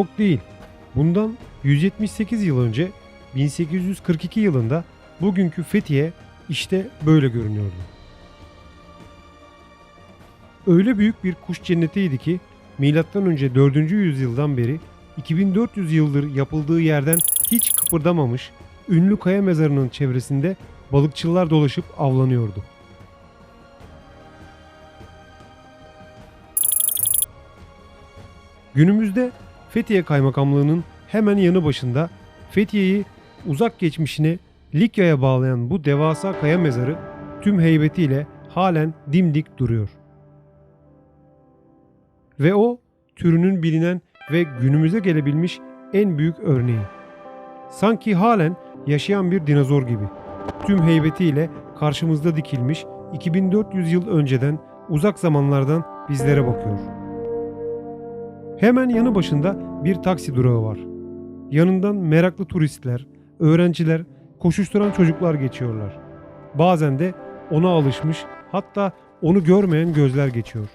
Çok değil. Bundan 178 yıl önce 1842 yılında bugünkü Fethiye işte böyle görünüyordu. Öyle büyük bir kuş cennetiydi ki milattan önce 4. yüzyıldan beri 2400 yıldır yapıldığı yerden hiç kıpırdamamış ünlü kaya mezarının çevresinde balıkçılar dolaşıp avlanıyordu. Günümüzde Fethiye Kaymakamlığı'nın hemen yanı başında Fethiye'yi uzak geçmişine Likya'ya bağlayan bu devasa kaya mezarı tüm heybetiyle halen dimdik duruyor. Ve o türünün bilinen ve günümüze gelebilmiş en büyük örneği. Sanki halen yaşayan bir dinozor gibi. Tüm heybetiyle karşımızda dikilmiş 2400 yıl önceden uzak zamanlardan bizlere bakıyor. Hemen yanı başında bir taksi durağı var. Yanından meraklı turistler, öğrenciler, koşuşturan çocuklar geçiyorlar. Bazen de ona alışmış hatta onu görmeyen gözler geçiyor.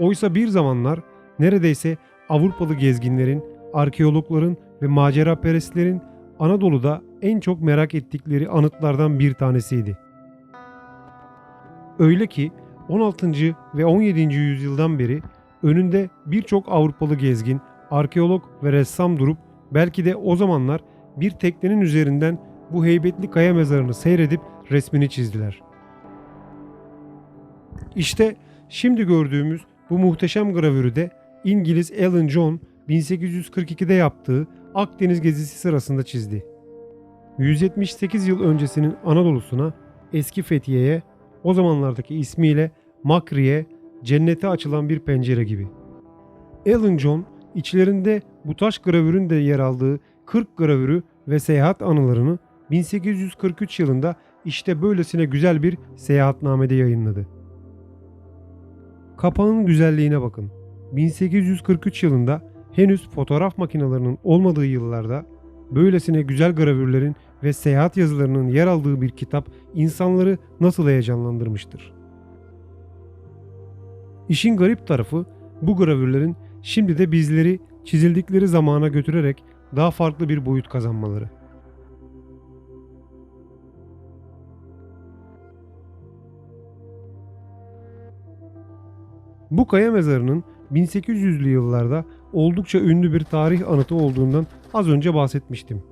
Oysa bir zamanlar neredeyse Avrupalı gezginlerin, arkeologların ve maceraperestlerin Anadolu'da en çok merak ettikleri anıtlardan bir tanesiydi. Öyle ki 16. ve 17. yüzyıldan beri önünde birçok Avrupalı gezgin, arkeolog ve ressam durup belki de o zamanlar bir teknenin üzerinden bu heybetli kaya mezarını seyredip resmini çizdiler. İşte şimdi gördüğümüz bu muhteşem gravürü de İngiliz Alan John 1842'de yaptığı Akdeniz gezisi sırasında çizdi. 178 yıl öncesinin Anadolu'suna, eski Fethiye'ye, o zamanlardaki ismiyle Makri'ye, cennete açılan bir pencere gibi. Alan John, içlerinde bu taş gravürün de yer aldığı 40 gravürü ve seyahat anılarını 1843 yılında işte böylesine güzel bir seyahatnamede yayınladı. Kapağın güzelliğine bakın. 1843 yılında henüz fotoğraf makinelerinin olmadığı yıllarda böylesine güzel gravürlerin ve seyahat yazılarının yer aldığı bir kitap insanları nasıl heyecanlandırmıştır. İşin garip tarafı bu gravürlerin şimdi de bizleri çizildikleri zamana götürerek daha farklı bir boyut kazanmaları. Bu kaya mezarının 1800'lü yıllarda oldukça ünlü bir tarih anıtı olduğundan az önce bahsetmiştim.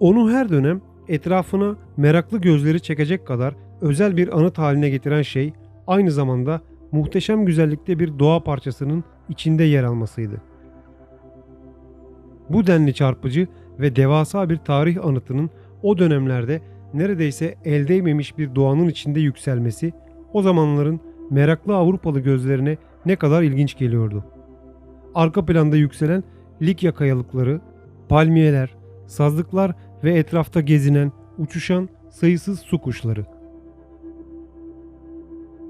Onu her dönem etrafına meraklı gözleri çekecek kadar özel bir anıt haline getiren şey aynı zamanda muhteşem güzellikte bir doğa parçasının içinde yer almasıydı. Bu denli çarpıcı ve devasa bir tarih anıtının o dönemlerde neredeyse el değmemiş bir doğanın içinde yükselmesi o zamanların meraklı Avrupalı gözlerine ne kadar ilginç geliyordu. Arka planda yükselen Likya kayalıkları, palmiyeler, sazlıklar ve etrafta gezinen, uçuşan sayısız su kuşları.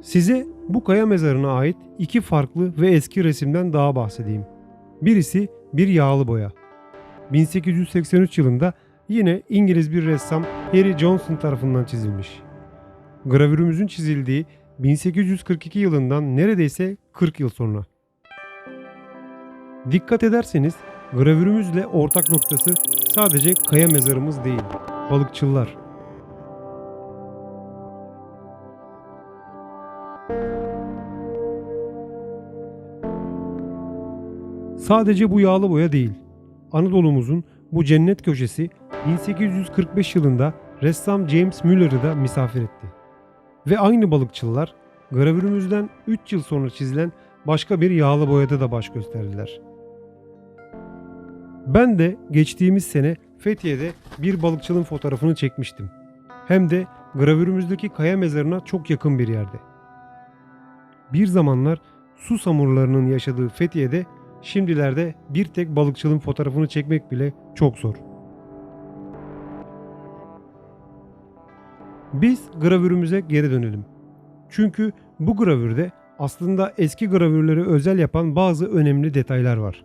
Size bu kaya mezarına ait iki farklı ve eski resimden daha bahsedeyim. Birisi bir yağlı boya. 1883 yılında yine İngiliz bir ressam Harry Johnson tarafından çizilmiş. Gravürümüzün çizildiği 1842 yılından neredeyse 40 yıl sonra. Dikkat ederseniz gravürümüzle ortak noktası sadece kaya mezarımız değil, balıkçılar. Sadece bu yağlı boya değil. Anadolu'muzun bu cennet köşesi 1845 yılında ressam James Müller'ı da misafir etti. Ve aynı balıkçılar gravürümüzden 3 yıl sonra çizilen başka bir yağlı boyada da baş gösterdiler. Ben de geçtiğimiz sene Fethiye'de bir balıkçının fotoğrafını çekmiştim. Hem de gravürümüzdeki kaya mezarına çok yakın bir yerde. Bir zamanlar su samurlarının yaşadığı Fethiye'de şimdilerde bir tek balıkçının fotoğrafını çekmek bile çok zor. Biz gravürümüze geri dönelim. Çünkü bu gravürde aslında eski gravürleri özel yapan bazı önemli detaylar var.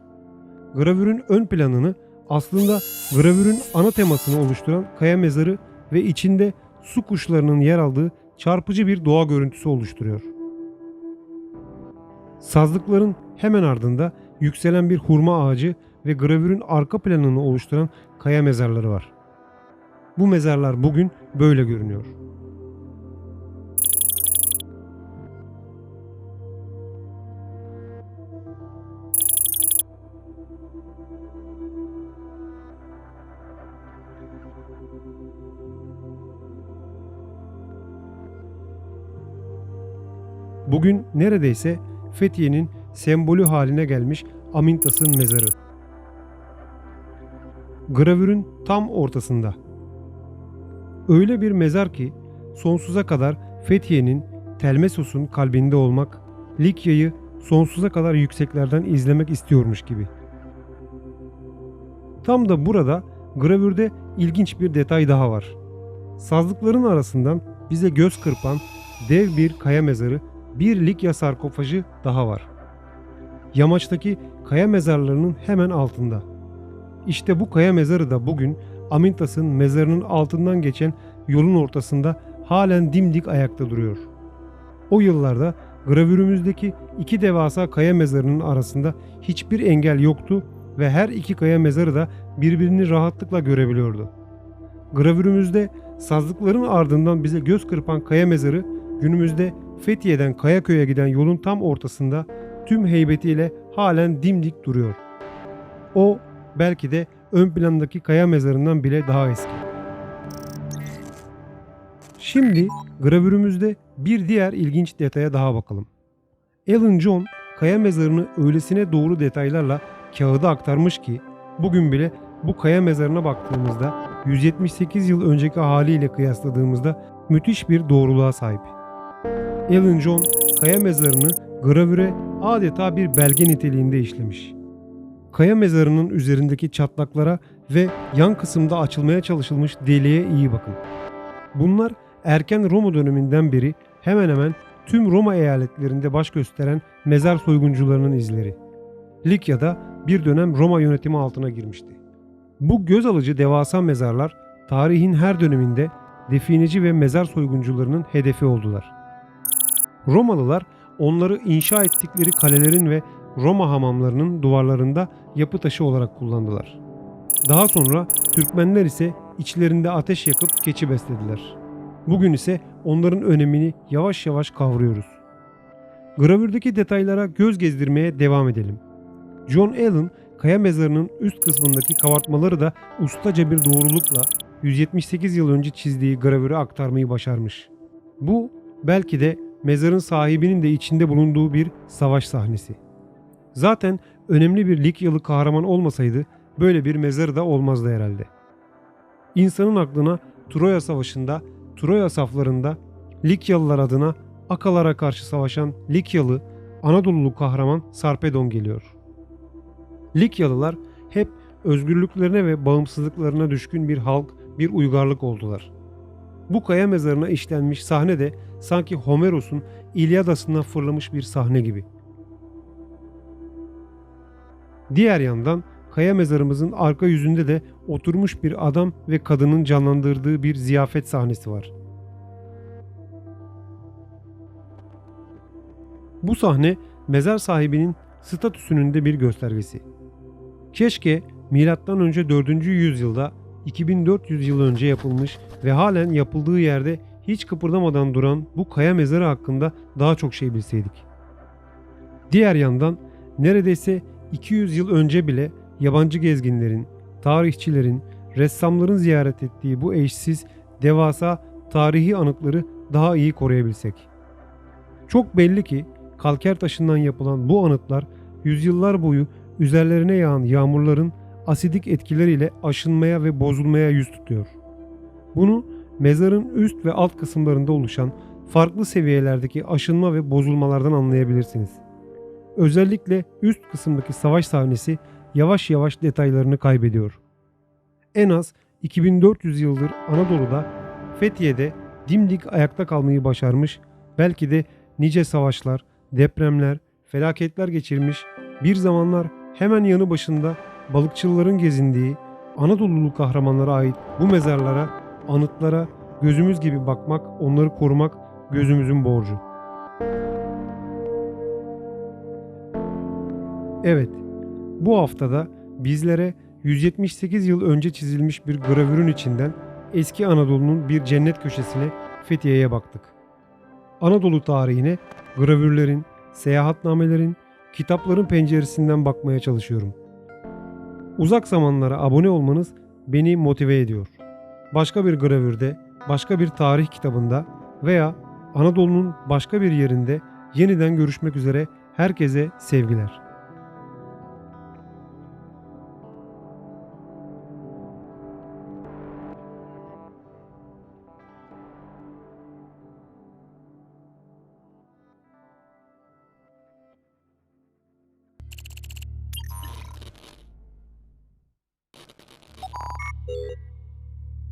Gravürün ön planını aslında gravürün ana temasını oluşturan kaya mezarı ve içinde su kuşlarının yer aldığı çarpıcı bir doğa görüntüsü oluşturuyor. Sazlıkların hemen ardında yükselen bir hurma ağacı ve gravürün arka planını oluşturan kaya mezarları var. Bu mezarlar bugün böyle görünüyor. Bugün neredeyse Fethiye'nin sembolü haline gelmiş Amintas'ın mezarı. Gravürün tam ortasında. Öyle bir mezar ki sonsuza kadar Fethiye'nin Telmesos'un kalbinde olmak, Likya'yı sonsuza kadar yükseklerden izlemek istiyormuş gibi. Tam da burada gravürde ilginç bir detay daha var. Sazlıkların arasından bize göz kırpan dev bir kaya mezarı, bir Likya sarkofajı daha var. Yamaçtaki kaya mezarlarının hemen altında. İşte bu kaya mezarı da bugün Amintas'ın mezarının altından geçen yolun ortasında halen dimdik ayakta duruyor. O yıllarda gravürümüzdeki iki devasa kaya mezarının arasında hiçbir engel yoktu ve her iki kaya mezarı da birbirini rahatlıkla görebiliyordu. Gravürümüzde sazlıkların ardından bize göz kırpan kaya mezarı günümüzde Fethiye'den Kayaköy'e giden yolun tam ortasında tüm heybetiyle halen dimdik duruyor. O belki de ön plandaki kaya mezarından bile daha eski. Şimdi gravürümüzde bir diğer ilginç detaya daha bakalım. Alan John kaya mezarını öylesine doğru detaylarla kağıda aktarmış ki bugün bile bu kaya mezarına baktığımızda 178 yıl önceki haliyle kıyasladığımızda müthiş bir doğruluğa sahip. Alan John kaya mezarını gravüre adeta bir belge niteliğinde işlemiş. Kaya mezarının üzerindeki çatlaklara ve yan kısımda açılmaya çalışılmış deliğe iyi bakın. Bunlar erken Roma döneminden beri hemen hemen tüm Roma eyaletlerinde baş gösteren mezar soyguncularının izleri. Likya'da bir dönem Roma yönetimi altına girmişti. Bu göz alıcı devasa mezarlar tarihin her döneminde defineci ve mezar soyguncularının hedefi oldular. Romalılar onları inşa ettikleri kalelerin ve Roma hamamlarının duvarlarında yapı taşı olarak kullandılar. Daha sonra Türkmenler ise içlerinde ateş yakıp keçi beslediler. Bugün ise onların önemini yavaş yavaş kavruyoruz. Gravürdeki detaylara göz gezdirmeye devam edelim. John Allen kaya mezarının üst kısmındaki kabartmaları da ustaca bir doğrulukla 178 yıl önce çizdiği gravüre aktarmayı başarmış. Bu belki de mezarın sahibinin de içinde bulunduğu bir savaş sahnesi. Zaten önemli bir Likyalı kahraman olmasaydı böyle bir mezarı da olmazdı herhalde. İnsanın aklına Troya Savaşı'nda, Troya saflarında Likyalılar adına Akalara karşı savaşan Likyalı, Anadolulu kahraman Sarpedon geliyor. Likyalılar hep özgürlüklerine ve bağımsızlıklarına düşkün bir halk, bir uygarlık oldular. Bu kaya mezarına işlenmiş sahne de sanki Homeros'un İlyadası'ndan fırlamış bir sahne gibi. Diğer yandan kaya mezarımızın arka yüzünde de oturmuş bir adam ve kadının canlandırdığı bir ziyafet sahnesi var. Bu sahne mezar sahibinin statüsünün de bir göstergesi. Keşke milattan önce 4. yüzyılda 2400 yıl önce yapılmış ve halen yapıldığı yerde hiç kıpırdamadan duran bu kaya mezarı hakkında daha çok şey bilseydik. Diğer yandan neredeyse 200 yıl önce bile yabancı gezginlerin, tarihçilerin, ressamların ziyaret ettiği bu eşsiz, devasa tarihi anıtları daha iyi koruyabilsek. Çok belli ki kalker taşından yapılan bu anıtlar yüzyıllar boyu üzerlerine yağan yağmurların asidik etkileriyle aşınmaya ve bozulmaya yüz tutuyor. Bunu mezarın üst ve alt kısımlarında oluşan farklı seviyelerdeki aşınma ve bozulmalardan anlayabilirsiniz. Özellikle üst kısımdaki savaş sahnesi yavaş yavaş detaylarını kaybediyor. En az 2400 yıldır Anadolu'da Fethiye'de dimdik ayakta kalmayı başarmış, belki de nice savaşlar, depremler, felaketler geçirmiş, bir zamanlar hemen yanı başında balıkçıların gezindiği Anadolulu kahramanlara ait bu mezarlara, anıtlara gözümüz gibi bakmak, onları korumak gözümüzün borcu. Evet, bu haftada bizlere 178 yıl önce çizilmiş bir gravürün içinden eski Anadolu'nun bir cennet köşesine Fethiye'ye baktık. Anadolu tarihine gravürlerin, seyahatnamelerin, kitapların penceresinden bakmaya çalışıyorum. Uzak zamanlara abone olmanız beni motive ediyor. Başka bir gravürde, başka bir tarih kitabında veya Anadolu'nun başka bir yerinde yeniden görüşmek üzere herkese sevgiler.